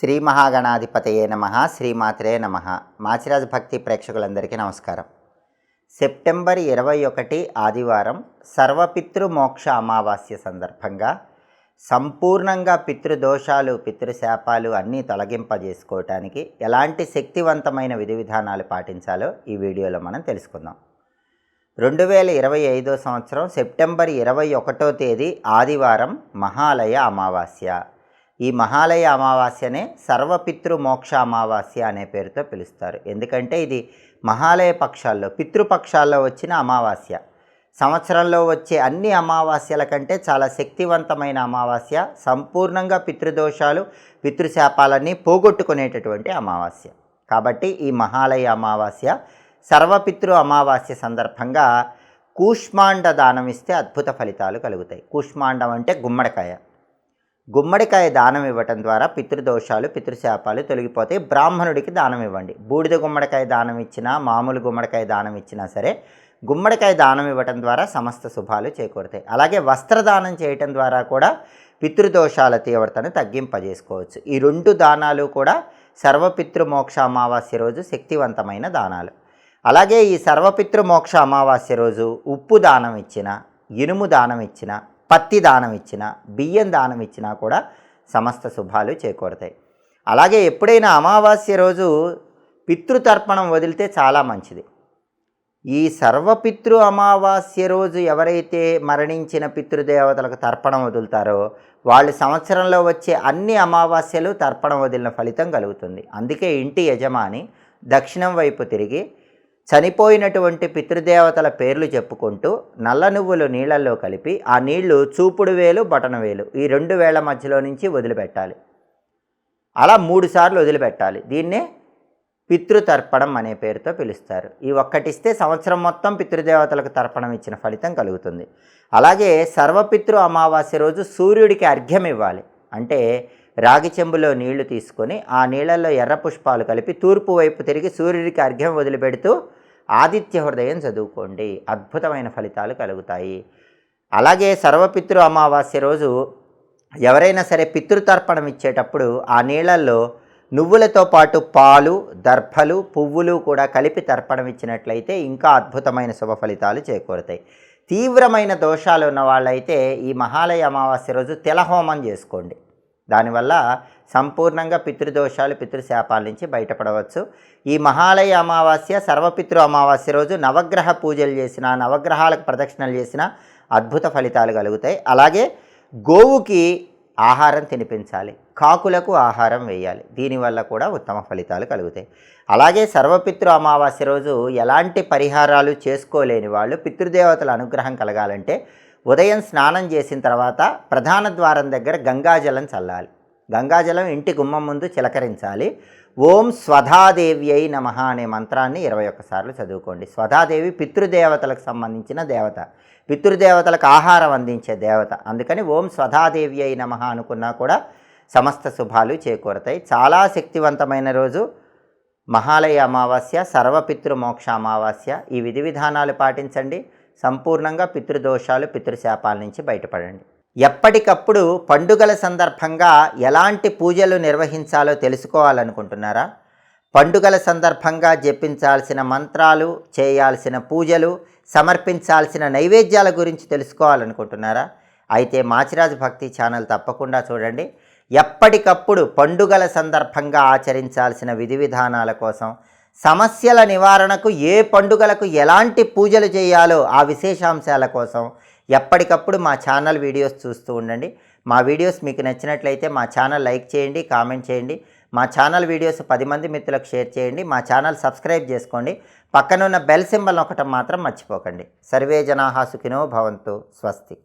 శ్రీ మహాగణాధిపతయే నమ శ్రీమాత్రే నమ. మాచిరాజ్ భక్తి ప్రేక్షకులందరికీ నమస్కారం. సెప్టెంబర్ ఇరవై ఒకటి ఆదివారం సర్వపితృ మోక్ష అమావాస్య సందర్భంగా సంపూర్ణంగా పితృదోషాలు పితృశాపాలు అన్నీ తొలగింపజేసుకోవటానికి ఎలాంటి శక్తివంతమైన విధి విధానాలు పాటించాలో ఈ వీడియోలో మనం తెలుసుకుందాం. రెండు వేల ఇరవై ఐదో సంవత్సరం సెప్టెంబర్ ఇరవై ఒకటో తేదీ ఆదివారం మహాలయ అమావాస్య. ఈ మహాలయ అమావాస్యనే సర్వపితృ మోక్ష అమావాస్య అనే పేరుతో పిలుస్తారు. ఎందుకంటే ఇది మహాలయ పక్షాల్లో పితృపక్షాల్లో వచ్చిన అమావాస్య. సంవత్సరంలో వచ్చే అన్ని అమావాస్యల కంటే చాలా శక్తివంతమైన అమావాస్య సంపూర్ణంగా పితృదోషాలు పితృశాపాలన్నీ పోగొట్టుకునేటటువంటి అమావాస్య. కాబట్టి ఈ మహాలయ అమావాస్య సర్వపితృ అమావాస్య సందర్భంగా కూష్మాండ దానం ఇస్తే అద్భుత ఫలితాలు కలుగుతాయి. కూష్మాండం అంటే గుమ్మడికాయ. గుమ్మడికాయ దానం ఇవ్వటం ద్వారా పితృదోషాలు పితృశాపాలు తొలగిపోతాయి. బ్రాహ్మణుడికి దానం ఇవ్వండి. బూడిద గుమ్మడికాయ దానం ఇచ్చినా మామూలు గుమ్మడికాయ దానం ఇచ్చినా సరే గుమ్మడికాయ దానం ఇవ్వటం ద్వారా సమస్త శుభాలు చేకూరుతాయి. అలాగే వస్త్రదానం చేయటం ద్వారా కూడా పితృదోషాల తీవ్రతను తగ్గింపజేసుకోవచ్చు. ఈ రెండు దానాలు కూడా సర్వపితృ మోక్ష అమావాస్య రోజు శక్తివంతమైన దానాలు. అలాగే ఈ సర్వపితృ మోక్ష అమావాస్య రోజు ఉప్పు దానం ఇచ్చిన ఇనుము దానం ఇచ్చిన పత్తి దానం ఇచ్చిన బియ్యం దానం ఇచ్చినా కూడా సమస్త శుభాలు చేకూరుతాయి. అలాగే ఎప్పుడైనా అమావాస్య రోజు పితృతర్పణం వదిలితే చాలా మంచిది. ఈ సర్వపితృ అమావాస్య రోజు ఎవరైతే మరణించిన పితృదేవతలకు తర్పణం వదులుతారో వాళ్ళు సంవత్సరంలో వచ్చే అన్ని అమావాస్యలు తర్పణం వదిలిన ఫలితం కలుగుతుంది. అందుకే ఇంటి యజమాని దక్షిణం వైపు తిరిగి చనిపోయినటువంటి పితృదేవతల పేర్లు చెప్పుకుంటూ నల్ల నువ్వులు నీళ్ళల్లో కలిపి ఆ నీళ్ళు చూపుడు వేలు బటన వేలు ఈ రెండు వేల మధ్యలో నుంచి వదిలిపెట్టాలి. అలా మూడుసార్లు వదిలిపెట్టాలి. దీన్నే పితృతర్పణం అనే పేరుతో పిలుస్తారు. ఈ ఒక్కటిస్తే సంవత్సరం మొత్తం పితృదేవతలకు తర్పణం ఇచ్చిన ఫలితం కలుగుతుంది. అలాగే సర్వపితృ అమావాస్య రోజు సూర్యుడికి అర్ఘ్యం ఇవ్వాలి. అంటే రాగి చెంబులో నీళ్ళు తీసుకొని ఆ నీళ్ళల్లో ఎర్ర పుష్పాలు కలిపి తూర్పు వైపు తిరిగి సూర్యుడికి అర్ఘ్యం వదిలిపెడుతూ ఆదిత్య హృదయం చదువుకోండి. అద్భుతమైన ఫలితాలు కలుగుతాయి. అలాగే సర్వపితృ అమావాస్య రోజు ఎవరైనా సరే పితృతర్పణం ఇచ్చేటప్పుడు ఆ నీళ్ళల్లో నువ్వులతో పాటు పాలు దర్భలు పువ్వులు కూడా కలిపి తర్పణం ఇచ్చినట్లయితే ఇంకా అద్భుతమైన శుభ ఫలితాలు చేకూరుతాయి. తీవ్రమైన దోషాలు ఉన్న వాళ్ళైతే ఈ మహాలయ అమావాస్య రోజు తెలహోమం చేసుకోండి. దానివల్ల సంపూర్ణంగా పితృదోషాలు పితృశాపాల నుంచి బయటపడవచ్చు. ఈ మహాలయ అమావాస్య సర్వపితృ అమావాస్య రోజు నవగ్రహ పూజలు చేసిన నవగ్రహాలకు ప్రదక్షిణలు చేసిన అద్భుత ఫలితాలు కలుగుతాయి. అలాగే గోవుకి ఆహారం తినిపించాలి. కాకులకు ఆహారం వేయాలి. దీనివల్ల కూడా ఉత్తమ ఫలితాలు కలుగుతాయి. అలాగే సర్వపితృ అమావాస్య రోజు ఎలాంటి పరిహారాలు చేసుకోలేని వాళ్ళు పితృదేవతల అనుగ్రహం కలగాలంటే ఉదయం స్నానం చేసిన తర్వాత ప్రధాన ద్వారం దగ్గర గంగాజలం చల్లాలి. గంగాజలం ఇంటి గుమ్మం ముందు చిలకరించాలి. ఓం స్వధాదేవి అయి నమ అనే మంత్రాన్ని ఇరవై ఒక్కసార్లు చదువుకోండి. స్వధాదేవి పితృదేవతలకు సంబంధించిన దేవత. పితృదేవతలకు ఆహారం అందించే దేవత. అందుకని ఓం స్వధాదేవి అయి నమ అనుకున్నా కూడా సమస్త శుభాలు చేకూరతాయి. చాలా శక్తివంతమైన రోజు. మహాలయ అమావాస్య సర్వపితృ మోక్ష అమావాస్య. ఈ విధి విధానాలు పాటించండి. సంపూర్ణంగా పితృదోషాలు పితృశాపాల నుంచి బయటపడండి. ఎప్పటికప్పుడు పండుగల సందర్భంగా ఎలాంటి పూజలు నిర్వహించాలో తెలుసుకోవాలనుకుంటున్నారా? పండుగల సందర్భంగా జపించాల్సిన మంత్రాలు చేయాల్సిన పూజలు సమర్పించాల్సిన నైవేద్యాల గురించి తెలుసుకోవాలనుకుంటున్నారా? అయితే మాచిరాజు భక్తి ఛానల్ తప్పకుండా చూడండి. ఎప్పటికప్పుడు పండుగల సందర్భంగా ఆచరించాల్సిన విధి విధానాల కోసం సమస్యల నివారణకు ఏ పండుగలకు ఎలాంటి పూజలు చేయాలో ఆ విశేషాంశాల కోసం ఎప్పటికప్పుడు మా ఛానల్ వీడియోస్ చూస్తూ ఉండండి. మా వీడియోస్ మీకు నచ్చినట్లయితే మా ఛానల్ లైక్ చేయండి కామెంట్ చేయండి. మా ఛానల్ వీడియోస్ పది మంది మిత్రులకు షేర్ చేయండి. మా ఛానల్ సబ్స్క్రైబ్ చేసుకోండి. పక్కనున్న బెల్ సింబల్ ఒకటం మాత్రం మర్చిపోకండి. సర్వే జనాహా సుఖినో భవంతు. స్వస్తి.